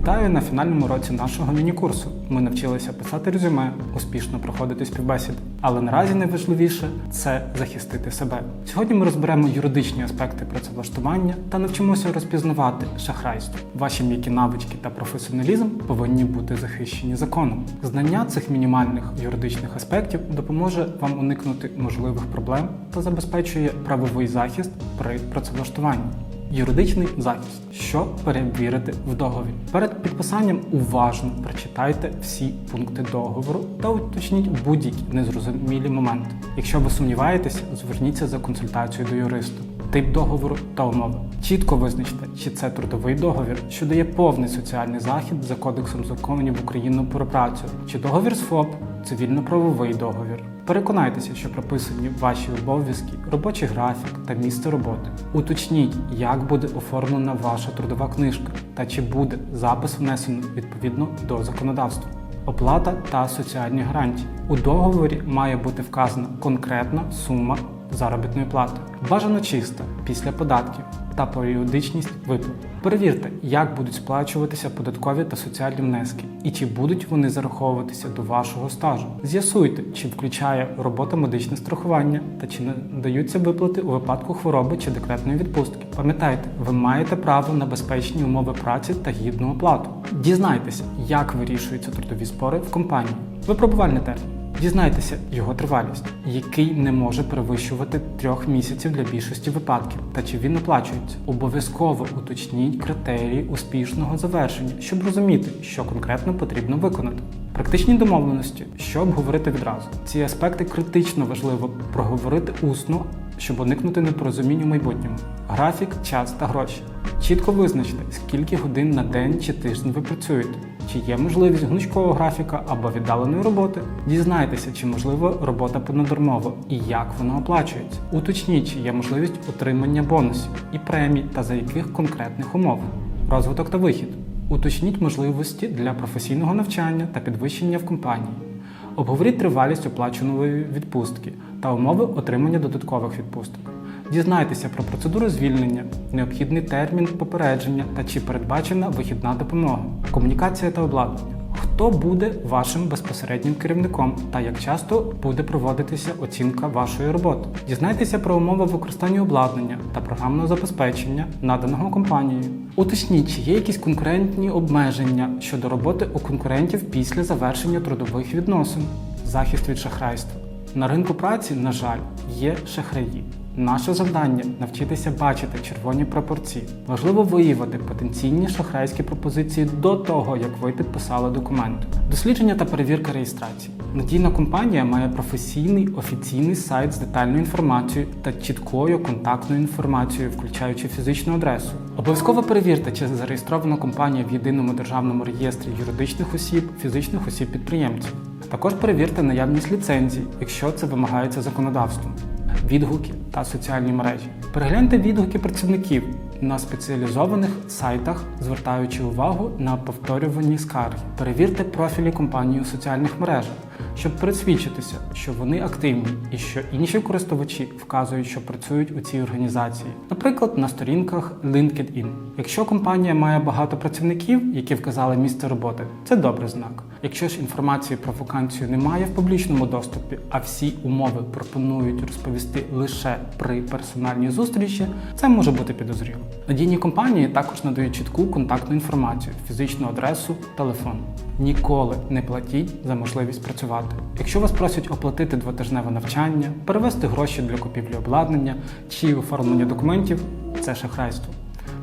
Вітаю на фінальному році нашого міні-курсу. Ми навчилися писати резюме, успішно проходити співбесіди. Але наразі найважливіше це захистити себе. Сьогодні ми розберемо юридичні аспекти працевлаштування та навчимося розпізнавати шахрайство. Ваші м'які навички та професіоналізм повинні бути захищені законом. Знання цих мінімальних юридичних аспектів допоможе вам уникнути можливих проблем та забезпечує правовий захист при працевлаштуванні. Юридичний захист. Що перевірити в договорі? Перед підписанням уважно прочитайте всі пункти договору та уточніть будь-які незрозумілі моменти. Якщо ви сумніваєтеся, зверніться за консультацією до юриста. Тип договору та умови. Чітко визначте, чи це трудовий договір, що дає повний соціальний захід за Кодексом законів України про працю, чи договір з ФОП, цивільно-правовий договір. Переконайтеся, що прописані ваші обов'язки, робочий графік та місце роботи. Уточніть, як буде оформлена ваша трудова книжка та чи буде запис внесено відповідно до законодавства. Оплата та соціальні гарантії. У договорі має бути вказана конкретна сума заробітної плати, бажано чиста після податків та періодичність виплат. Перевірте, як будуть сплачуватися податкові та соціальні внески, і чи будуть вони зараховуватися до вашого стажу. З'ясуйте, чи включає робота медичне страхування та чи надаються виплати у випадку хвороби чи декретної відпустки. Пам'ятайте, ви маєте право на безпечні умови праці та гідну оплату. Дізнайтеся, як вирішуються трудові спори в компанії. Випробувальний термін. Дізнайтеся його тривалість, який не може перевищувати трьох місяців для більшості випадків, та чи він оплачується. Обов'язково уточніть критерії успішного завершення, щоб розуміти, що конкретно потрібно виконати. Практичні домовленості, що обговорити відразу. Ці аспекти критично важливо проговорити усно, щоб уникнути непорозумінь у майбутньому. Графік, час та гроші. Чітко визначте, скільки годин на день чи тиждень ви працюєте, чи є можливість гнучкового графіка або віддаленої роботи. Дізнайтеся, чи можлива робота понаднормово і як вона оплачується. Уточніть, чи є можливість отримання бонусів і премій та за яких конкретних умов. Розвиток та вихід. Уточніть можливості для професійного навчання та підвищення в компанії. Обговоріть тривалість оплаченої відпустки та умови отримання додаткових відпусток. Дізнайтеся про процедуру звільнення, необхідний термін попередження та чи передбачена вихідна допомога, комунікація та обладнання. Хто буде вашим безпосереднім керівником та як часто буде проводитися оцінка вашої роботи? Дізнайтеся про умови використання обладнання та програмного забезпечення, наданого компанією. Уточніть, чи є якісь конкурентні обмеження щодо роботи у конкурентів після завершення трудових відносин, захист від шахрайства. На ринку праці, на жаль, є шахраї. Наше завдання навчитися бачити червоні пропорції. Важливо виявити потенційні шахрайські пропозиції до того, як ви підписали документ. Дослідження та перевірка реєстрації. Надійна компанія має професійний офіційний сайт з детальною інформацією та чіткою контактною інформацією, включаючи фізичну адресу. Обов'язково перевірте, чи зареєстрована компанія в єдиному державному реєстрі юридичних осіб, фізичних осіб підприємців. Також перевірте наявність ліцензій, якщо це вимагається законодавством відгуки та соціальні мережі. Перегляньте відгуки працівників на спеціалізованих сайтах, звертаючи увагу на повторювані скарги. Перевірте профілі компанії у соціальних мережах, щоб пересвідчитися, що вони активні і що інші користувачі вказують, що працюють у цій організації, наприклад, на сторінках LinkedIn. Якщо компанія має багато працівників, які вказали місце роботи, це добрий знак. Якщо ж інформації про вакансію немає в публічному доступі, а всі умови пропонують розповісти лише при персональній зустрічі, це може бути підозріло. Надійні компанії також надають чітку контактну інформацію, фізичну адресу, телефон. Ніколи не платіть за можливість працювати. Якщо вас просять оплатити двотижневе навчання, перевести гроші для купівлі обладнання чи оформлення документів, це шахрайство.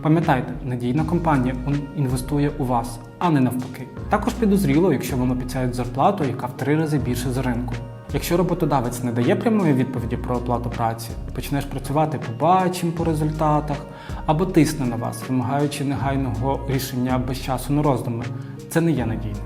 Пам'ятайте, надійна компанія інвестує у вас, а не навпаки. Також підозріло, якщо вам обіцяють зарплату, яка в три рази більше за ринку. Якщо роботодавець не дає прямої відповіді про оплату праці, почнеш працювати побачимо по результатах, або тисне на вас, вимагаючи негайного рішення без часу на роздуми, це не є надійним.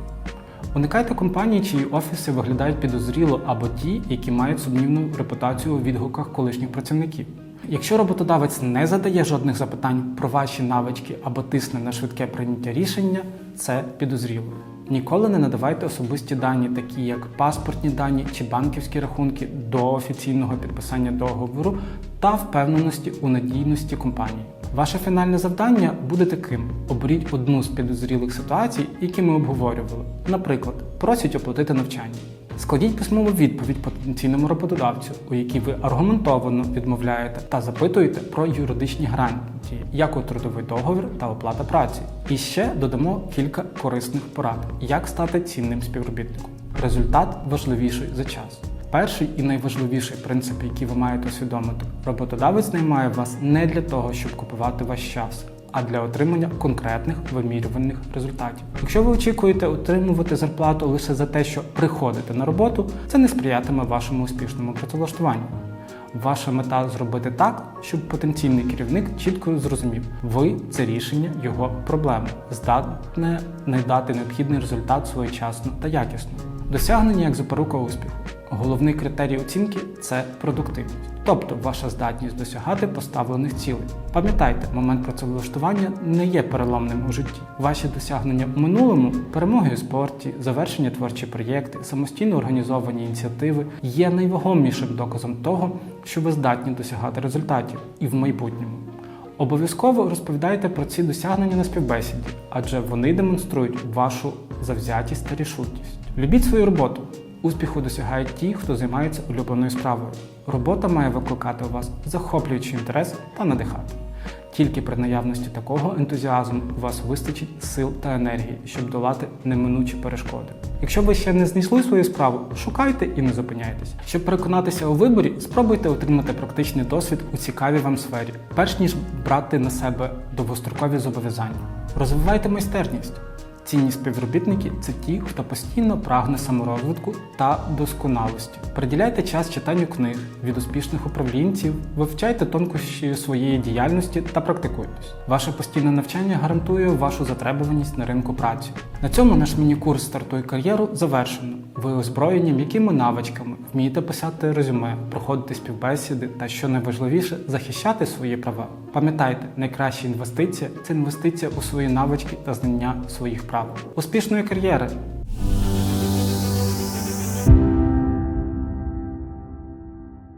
Уникайте компаній, чиї офіси виглядають підозріло, або ті, які мають сумнівну репутацію у відгуках колишніх працівників. Якщо роботодавець не задає жодних запитань про ваші навички або тисне на швидке прийняття рішення, це підозріло. Ніколи не надавайте особисті дані, такі як паспортні дані чи банківські рахунки, до офіційного підписання договору та впевненості у надійності компанії. Ваше фінальне завдання буде таким: оберіть одну з підозрілих ситуацій, які ми обговорювали. Наприклад, просять оплатити навчання. Складіть письмову відповідь потенційному роботодавцю, у якій ви аргументовано відмовляєте та запитуєте про юридичні гарантії, як у трудовий договір та оплата праці. І ще додамо кілька корисних порад, як стати цінним співробітником. Результат важливіший за час. Перший і найважливіший принцип, який ви маєте усвідомити, роботодавець наймає вас не для того, щоб купувати ваш час, а для отримання конкретних вимірюваних результатів. Якщо ви очікуєте отримувати зарплату лише за те, що приходите на роботу, це не сприятиме вашому успішному працевлаштуванню. Ваша мета зробити так, щоб потенційний керівник чітко зрозумів, ви це рішення його проблеми, здатне не дати необхідний результат своєчасно та якісно. Досягнення як запорука успіху. Головний критерій оцінки це продуктивність, тобто ваша здатність досягати поставлених цілей. Пам'ятайте, момент працевлаштування не є переломним у житті. Ваші досягнення у минулому, перемоги у спорті, завершення творчі проєкти, самостійно організовані ініціативи є найвагомішим доказом того, що ви здатні досягати результатів і в майбутньому. Обов'язково розповідайте про ці досягнення на співбесіді, адже вони демонструють вашу завзятість та рішучість. Любіть свою роботу. Успіху досягають ті, хто займається улюбленою справою. Робота має викликати у вас захоплюючий інтерес та надихати. Тільки при наявності такого ентузіазму у вас вистачить сил та енергії, щоб долати неминучі перешкоди. Якщо ви ще не знайшли свою справу, шукайте і не зупиняйтесь. Щоб переконатися у виборі, спробуйте отримати практичний досвід у цікавій вам сфері, перш ніж брати на себе довгострокові зобов'язання. Розвивайте майстерність. Цінні співробітники це ті, хто постійно прагне саморозвитку та досконалості. Приділяйте час читанню книг від успішних управлінців, вивчайте тонкощі своєї діяльності та практикуйтесь. Ваше постійне навчання гарантує вашу затребуваність на ринку праці. На цьому наш міні-курс стартує кар'єру завершено. Ви озброєні м'якими навичками, вмієте писати резюме, проходити співбесіди та, що найважливіше, захищати свої права. Пам'ятайте, найкраща інвестиція це інвестиція у свої навички та знання своїх прав. Успішної кар'єри!